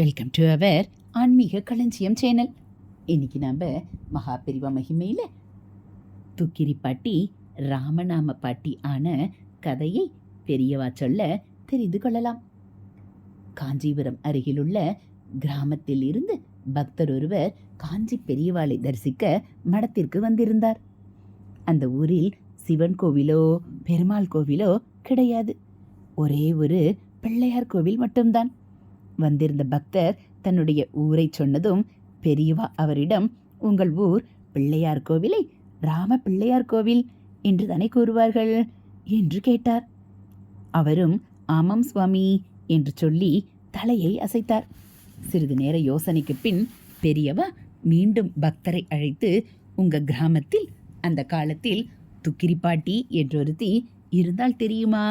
Welcome to our ஆன்மீக களஞ்சியம் channel இன்னைக்கு நம்ம மகாபிரிவ மகிமையில் துக்கிரி பாட்டி ராமநாம பாட்டி ஆன கதையை பெரியவா சொல்ல தெரிந்து கொள்ளலாம். காஞ்சிபுரம் அருகிலுள்ள கிராமத்தில் இருந்து பக்தர் ஒருவர் காஞ்சி பெரியவாளை தரிசிக்க மடத்திற்கு வந்திருந்தார். அந்த ஊரில் சிவன் கோவிலோ பெருமாள் கோவிலோ கிடையாது. ஒரே ஒரு பிள்ளையார் கோவில் மட்டும்தான். வந்திருந்த பக்தர் தன்னுடைய ஊரை சொன்னதும் பெரியவா அவரிடம் உங்கள் ஊர் பிள்ளையார் கோவிலை ராம பிள்ளையார் கோவில் என்று தானே கூறுவார்கள்? என்று கேட்டார். அவரும் ஆமாம் சுவாமி என்று சொல்லி தலையை அசைத்தார். சிறிது நேர யோசனைக்கு பின் பெரியவா மீண்டும் பக்தரை அழைத்து உங்க கிராமத்தில் அந்த காலத்தில் துக்கிரி பாட்டி என்றொருத்தி இருந்தால் தெரியுமா?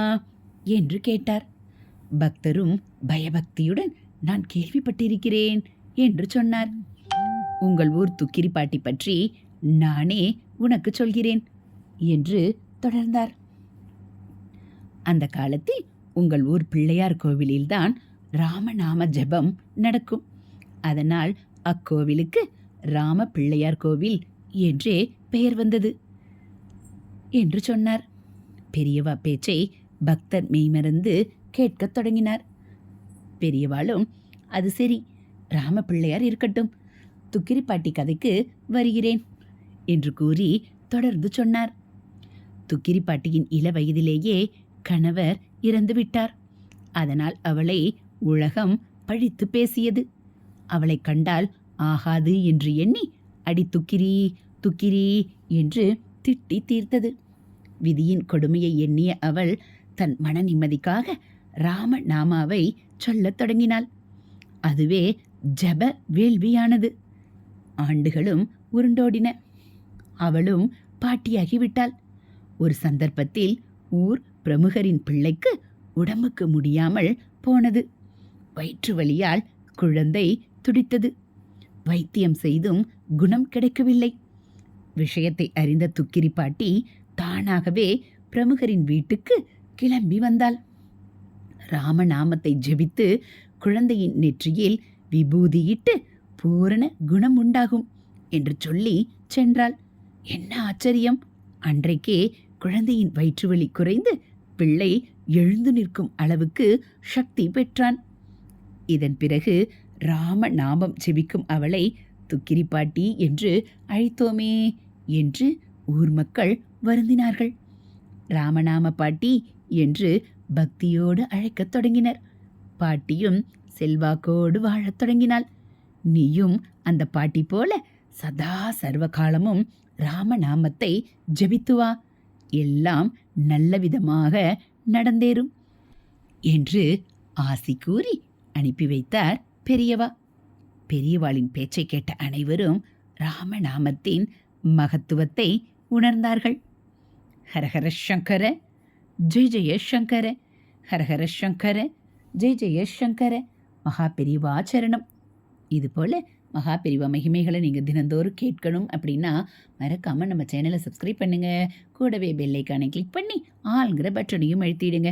என்று கேட்டார். பக்தரும் பயபக்தியுடன் நான் கேள்விப்பட்டிருக்கிறேன் என்று சொன்னார். உங்கள் ஊர் துக்கிரி பாட்டி பற்றி நானே உனக்கு சொல்கிறேன் என்று தொடர்ந்தார். அந்த காலத்தில் உங்கள் ஊர் பிள்ளையார் கோவிலில்தான் ராமநாம ஜெபம் நடக்கும். அதனால் அக்கோவிலுக்கு ராம பிள்ளையார் கோவில் என்றே பெயர் வந்தது என்று சொன்னார். பெரியவா பேச்சை பக்தர் மெய்மறந்து கேட்கத் தொடங்கினார். பெரியவாளும் அது சரி ராமப்பிள்ளையார் இருக்கட்டும் துக்கிரி பாட்டி கதைக்கு வருகிறேன் என்று கூறி தொடர்ந்து சொன்னார். துக்கிரி பாட்டியின் இள வயதிலேயே கணவர் இறந்து விட்டார். அதனால் அவளை உலகம் பழித்து பேசியது. அவளை கண்டால் ஆகாது என்று எண்ணி அடி துக்கிரி துக்கிரி என்று திட்டி தீர்த்தது. விதியின் கொடுமையை எண்ணிய அவள் தன் மன நிம்மதிக்காக ராம நாமாவை சொல்லத் தொடங்கினாள். அதுவே ஜப வேள்வியானது. ஆண்டுகளும் உருண்டோடின. அவளும் பாட்டியாகிவிட்டாள். ஒரு சந்தர்ப்பத்தில் ஊர் பிரமுகரின் பிள்ளைக்கு உடம்புக்கு முடியாமல் போனது. வயிற்று வழியால் குழந்தை துடித்தது. வைத்தியம் செய்தும் குணம் கிடைக்கவில்லை. விஷயத்தை அறிந்த துக்கிரி பாட்டி தானாகவே பிரமுகரின் வீட்டுக்கு கிளம்பி வந்தாள். ராமநாமத்தை ஜெபித்து குழந்தையின் நெற்றியில் விபூதியிட்டு பூரண குணம் உண்டாகும் என்று சொல்லி சென்றாள். என்ன ஆச்சரியம்! அன்றைக்கே குழந்தையின் வயிற்றுவலி குறைந்து பிள்ளை எழுந்து நிற்கும் அளவுக்கு சக்தி பெற்றான். இதன் பிறகு ராம நாமம் ஜெபிக்கும் அவளை துக்கிரி பாட்டி என்று அழைத்தோமே என்று ஊர் மக்கள் வருந்தினார்கள். ராமநாம பாட்டி என்று பக்தியோடு அழைக்கத் தொடங்கினர். பாட்டியும் செல்வாக்கோடு வாழத் தொடங்கினாள். நீயும் அந்த பாட்டி போல சதா சர்வகாலமும் ராமநாமத்தை ஜெபித்து வா. எல்லாம் நல்ல விதமாக நடந்தேறும் என்று ஆசி கூறி அனுப்பி வைத்தார் பெரியவா. பெரியவாளின் பேச்சை கேட்ட அனைவரும் ராமநாமத்தின் மகத்துவத்தை உணர்ந்தார்கள். ஹரஹர சங்கர ஜெய் ஜெயசங்கர ஹரஹர சங்கர ஜெய் ஜெயசங்கர மகா பெரிவாச்சரணம் இதுபோல் மகா பெரிவா மகிமைகளை நீங்கள் தினந்தோறும் கேட்கணும் அப்படின்னா மறக்காமல் நம்ம சேனலை சப்ஸ்கிரைப் பண்ணுங்கள் கூடவே பெல்லைக்கானை கிளிக் பண்ணி ஆளுங்கிற பட்டனையும் எழுத்திடுங்க